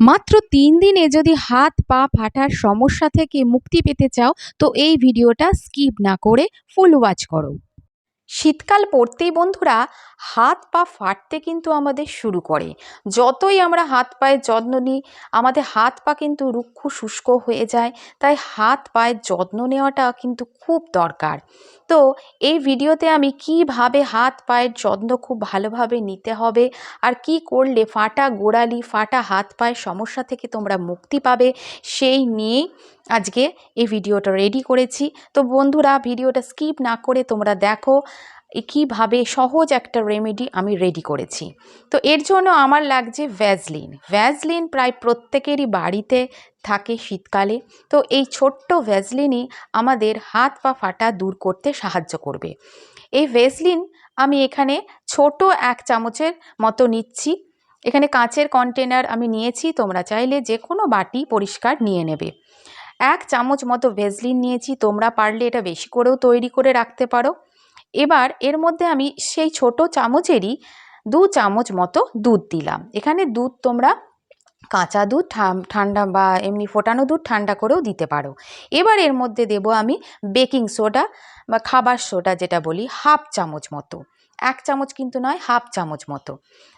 মাত্র তিন দিনে যদি হাত পা ফাটার সমস্যা থেকে মুক্তি পেতে চাও, তো এই ভিডিওটা স্কিপ না করে ফুল ওয়াচ করো। শীতকাল পড়তেই বন্ধুরা হাত পা ফাটতে কিন্তু আমাদের শুরু করে। যতই আমরা হাত পায়ের যত্ন নিই, আমাদের হাত পা কিন্তু রুক্ষ শুষ্ক হয়ে যায়, তাই হাত পায়ের যত্ন নেওয়াটা কিন্তু খুব দরকার। তো এই ভিডিওতে আমি কীভাবে হাত পায়ের যত্ন খুব ভালোভাবে নিতে হবে আর কি করলে ফাটা গোড়ালি, ফাটা হাত পায়ের সমস্যা থেকে তোমরা মুক্তি পাবে, সেই নিয়েই আজকে এই ভিডিওটা রেডি করেছি। তো বন্ধুরা, ভিডিওটা স্কিপ না করে তোমরা দেখো কীভাবে সহজ একটা রেমেডি আমি রেডি করেছি। তো এর জন্য আমার লাগছে ভ্যাজলিন ভ্যাজলিন প্রায় প্রত্যেকেরই বাড়িতে থাকে শীতকালে। তো এই ছোট্ট ভ্যাজলিনই আমাদের হাত পা ফাটা দূর করতে সাহায্য করবে। এই ভ্যাজলিন আমি এখানে ছোট এক চামচের মতো নিচ্ছি। এখানে কাঁচের কন্টেনার আমি নিয়েছি, তোমরা চাইলে যে কোনো বাটি পরিষ্কার নিয়ে নেবে। এক চামচ মতো ভেজলিন নিয়েছি, তোমরা পারলে এটা বেশি করেও তৈরি করে রাখতে পারো। এবার এর মধ্যে আমি সেই ছোট চামচেরই দু চামচ মতো দুধ দিলাম। এখানে দুধ তোমরা কাঁচা দুধ ঠান্ডা বা এমনি ফোটানো দুধ ঠান্ডা করেও দিতে পারো। এবার এর মধ্যে দেব আমি বেকিং সোডা বা খাবার সোডা যেটা বলি, হাফ চামচ মতো। এক চামচ কিন্তু নয়, হাফ চামচ মতো।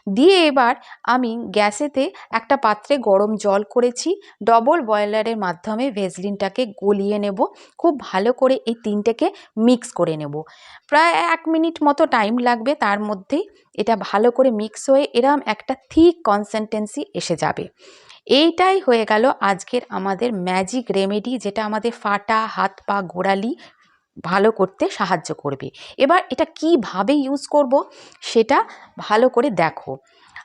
দিয়ে এবার আমি গ্যাসেতে একটা পাত্রে গরম জল করেছি ডবল বয়লারের মাধ্যমে ভেজলিনটাকে গলিয়ে নেব, খুব ভালো করে এই তিনটেকে মিক্স করে নেব। প্রায় এক মিনিট মতো টাইম লাগবে, তার মধ্যেই এটা ভালো করে মিক্স হয়ে এরম একটা থিক কনসিস্টেন্সি এসে যাবে। এইটাই হয়ে গেল আজকের আমাদের ম্যাজিক রেমেডি যেটা আমাদের ফাটা হাত পা গোড়ালি ভালো করতে সাহায্য করবে। এবার এটা কীভাবে ইউজ করব সেটা ভালো করে দেখো।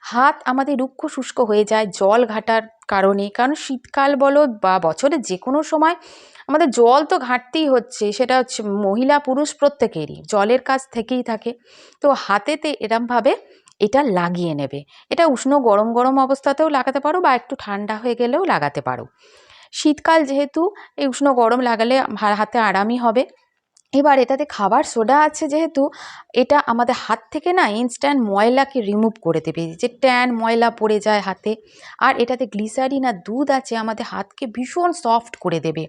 হাত আমাদের রুক্ষ শুষ্ক হয়ে যায়, জল ঘাটার কারণে। কারণ শীতকাল বলো বা বছরের যে কোনো সময় আমাদের জল তো ঘাটতেই হচ্ছে, সেটা হচ্ছে মহিলা পুরুষ প্রত্যেকেরই, জলের কাজ থেকেই থাকে। তো হাতেতে এরমভাবে এটা লাগিয়ে নেবে। এটা উষ্ণ গরম গরম অবস্থাতেও লাগাতে পারো বা একটু ঠান্ডা হয়ে গেলেও লাগাতে পারো। শীতকাল যেহেতু এই উষ্ণ গরম লাগালে হাতে আরামই হবে। এবার এটাতে খাবার সোডা আছে যেহেতু, এটা আমাদের হাত থেকে না ইনস্ট্যান্ট ময়লাকে রিমুভ করে দেবে। যে ট্যান ময়লা পড়ে যায় হাতে, আর এটাতে গ্লিসারিন আর দুধ আছে আমাদের হাতকে ভীষণ সফট করে দেবে।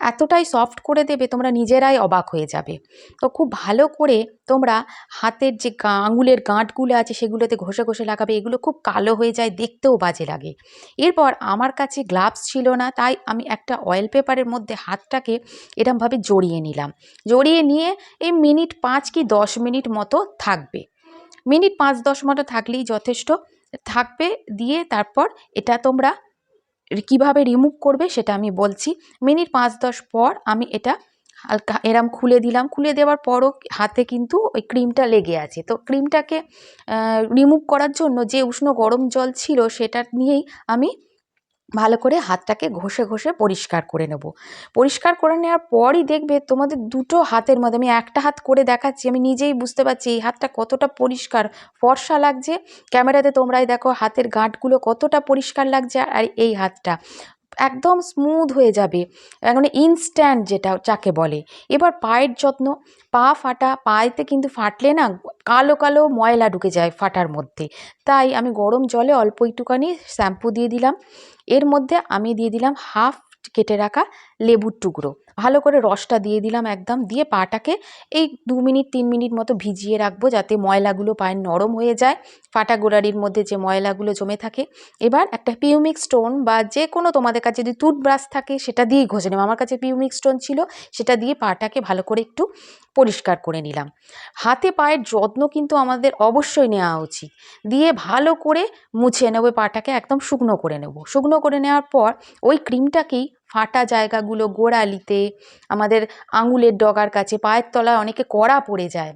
এতটাই সফট করে দেবে, তোমরা নিজেরাই অবাক হয়ে যাবে। তো খুব ভালো করে তোমরা হাতের যে গা, আঙুলের গাঁটগুলো আছে সেগুলোতে ঘষে ঘষে লাগাবে, এগুলো খুব কালো হয়ে যায়, দেখতেও বাজে লাগে। এরপর আমার কাছে গ্লাভস ছিল না, তাই আমি একটা অয়েল পেপারের মধ্যে হাতটাকে এরমভাবে জড়িয়ে নিলাম। জড়িয়ে নিয়ে এই মিনিট পাঁচ কি দশ মিনিট মতো থাকবে। মিনিট পাঁচ দশ মতো থাকলেই যথেষ্ট। থাকবে দিয়ে তারপর এটা তোমরা কীভাবে রিমুভ করবে সেটা আমি বলছি। মিনিট পাঁচ দশ পর আমি এটা হালকা এরম খুলে দিলাম। খুলে দেওয়ার পরও হাতে কিন্তু ওই ক্রিমটা লেগে আছে। তো ক্রিমটাকে রিমুভ করার জন্য যে উষ্ণ গরম জল ছিল সেটা নিয়েই আমি ভালো করে হাতটাকে ঘষে ঘষে পরিষ্কার করে নেব। পরিষ্কার করে নেওয়ার পরই দেখবে তোমাদের দুটো হাতের মধ্যে, আমি একটা হাত করে দেখাচ্ছি, আমি নিজেই বুঝতে পারছি এই হাতটা কতটা পরিষ্কার, ফর্সা লাগছে। ক্যামেরাতে তোমরাই দেখো হাতের গাঁটগুলো কতটা পরিষ্কার লাগছে আর এই হাতটা। একদম স্মুথ হয়ে যাবে। মানে ইনস্ট্যান্ট যেটা যাকে বলে। এবার পায়ের যত্ন, পা ফাটা, পায়েতে কিন্তু ফাটলে না কালো কালো ময়লা ঢুকে যায় ফাটার মধ্যে। তাই আমি গরম জলে অল্প একটুখানি শ্যাম্পু দিয়ে দিলাম। এর মধ্যে আমি দিয়ে দিলাম হাফ কেটে রাখা লেবুর টুকরো। ভালো করে রসটা দিয়ে দিলাম একদম, দিয়ে পাটাকে এই দু মিনিট, তিন মিনিট মতো ভিজিয়ে রাখব যাতে ময়লাগুলো পায়ের নরম হয়ে যায়। ফাটা গোড়ারির মধ্যে যে ময়লাগুলো জমে থাকে। এবার একটা পিউমিক স্টোন বা যে কোনো তোমাদের কাছে যদি টুথব্রাশ থাকে সেটা দিয়েই ঘষে নেব। আমার কাছে পিউমিক স্টোন ছিল, সেটা দিয়ে পাটাকে ভালো করে একটু পরিষ্কার করে নিলাম। হাতে পায়ের যত্ন কিন্তু আমাদের অবশ্যই নেওয়া উচিত। দিয়ে ভালো করে মুছে নেব পাটাকে, একদম শুকনো করে নেব। শুকনো করে নেওয়ার পর ওই ক্রিমটাকেই ফাটা জায়গাগুলো গোড়ালিতে আমাদের আঙুলের ডগার কাছে পায়ের তলায় অনেকে কড়া পড়ে যায়।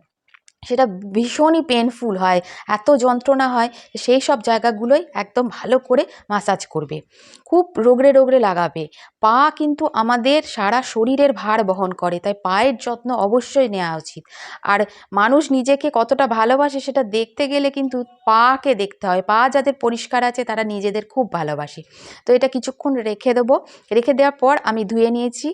সেটা ভীষণই পেনফুল হয়, এত যন্ত্রণা হয়, সেই সব জায়গাগুলোই একদম ভালো করে মাসাজ করবে। খুব রোগড়ে রোগড়ে লাগাবে। পা কিন্তু আমাদের সারা শরীরের ভার বহন করে, তাই পায়ের যত্ন অবশ্যই নেওয়া উচিত। আর মানুষ নিজেকে কতটা ভালোবাসে সেটা দেখতে গেলে কিন্তু পাকে দেখতে হয়, পা যাদের পরিষ্কার আছে তারা নিজেদের খুব ভালোবাসে। তো এটা কিছুক্ষণ রেখে দেবো। রেখে দেওয়ার পর আমি ধুয়ে নিয়েছি।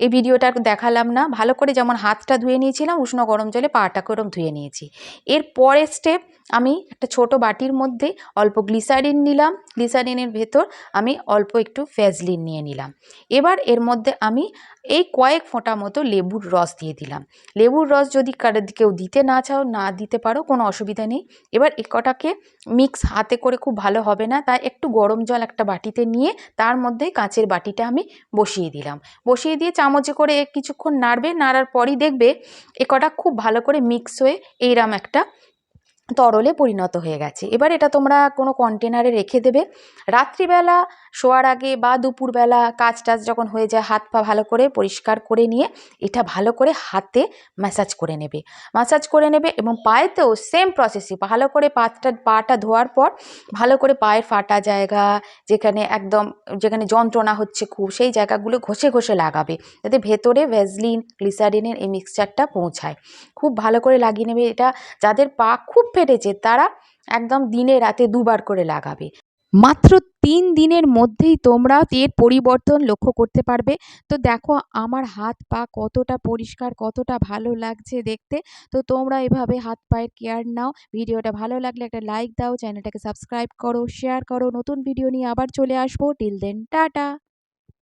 এই ভিডিওটা দেখালাম না। ভালো করে যেমন হাতটা ধুয়ে নিয়েছিলাম, উষ্ণ গরম জলে পাটাকে ওরম ধুয়ে নিয়েছি। এর পরের স্টেপ আমি একটা ছোট বাটির মধ্যে অল্প গ্লিসারিন নিলাম। গ্লিসারিনের ভেতর আমি অল্প একটু ফ্যাজলিন নিয়ে নিলাম। এবার এর মধ্যে আমি এই কয়েক ফোঁটা মতো লেবুর রস দিয়ে দিলাম। লেবুর রস যদি কেউ দিতে না চাও, না দিতে পারো, কোনো অসুবিধা নেই। এবার এ কটাকে মিক্স হাতে করে খুব ভালো হবে না, তাই একটু গরম জল একটা বাটিতে নিয়ে তার মধ্যে কাঁচের বাটিটা আমি বসিয়ে দিলাম। বসিয়ে দিয়ে চামচে করে কিছুক্ষণ নাড়বে, নাড়ার পরই দেখবে এ কটা খুব ভালো করে মিক্স হয়ে এইরকম একটা তরলে পরিণত হয়ে গেছে। এবার এটা তোমরা কোনো কন্টেনারে রেখে দেবে। রাত্রিবেলা শোয়ার আগে বা দুপুরবেলা কাজ টাজ যখন হয়ে যায়, হাত পা ভালো করে পরিষ্কার করে নিয়ে এটা ভালো করে হাতে ম্যাসাজ করে নেবে। ম্যাসাজ করে নেবে এবং পায়েতেও সেম প্রসেসই ভালো করে পাটা পাটা ধোয়ার পর ভালো করে পায়ের ফাটা জায়গা, যেখানে একদম, যেখানে যন্ত্রণা হচ্ছে খুব, সেই জায়গাগুলো ঘষে ঘষে লাগাবে। যাতে ভেতরে ভ্যাজলিন গ্লিসারিনের এই মিক্সচারটা পৌঁছায়। খুব ভালো করে লাগিয়ে নেবে এটা। যাদের পা খুব ফেটেছে, তারা একদম দিনে রাতে দুবার করে লাগাবে। মাত্র তিন দিনের মধ্যেই তোমরা এর পরিবর্তন লক্ষ্য করতে পারবে। তো দেখো, আমার হাত পা কতটা পরিষ্কার, কতটা ভালো লাগছে দেখতে। তো তোমরা এভাবে হাত পায়ের কেয়ার নাও। ভিডিওটা ভালো লাগলে একটা লাইক দাও, চ্যানেলটাকে সাবস্ক্রাইব করো, শেয়ার করো। নতুন ভিডিও নিয়ে আবার চলে আসব। Till then, tata!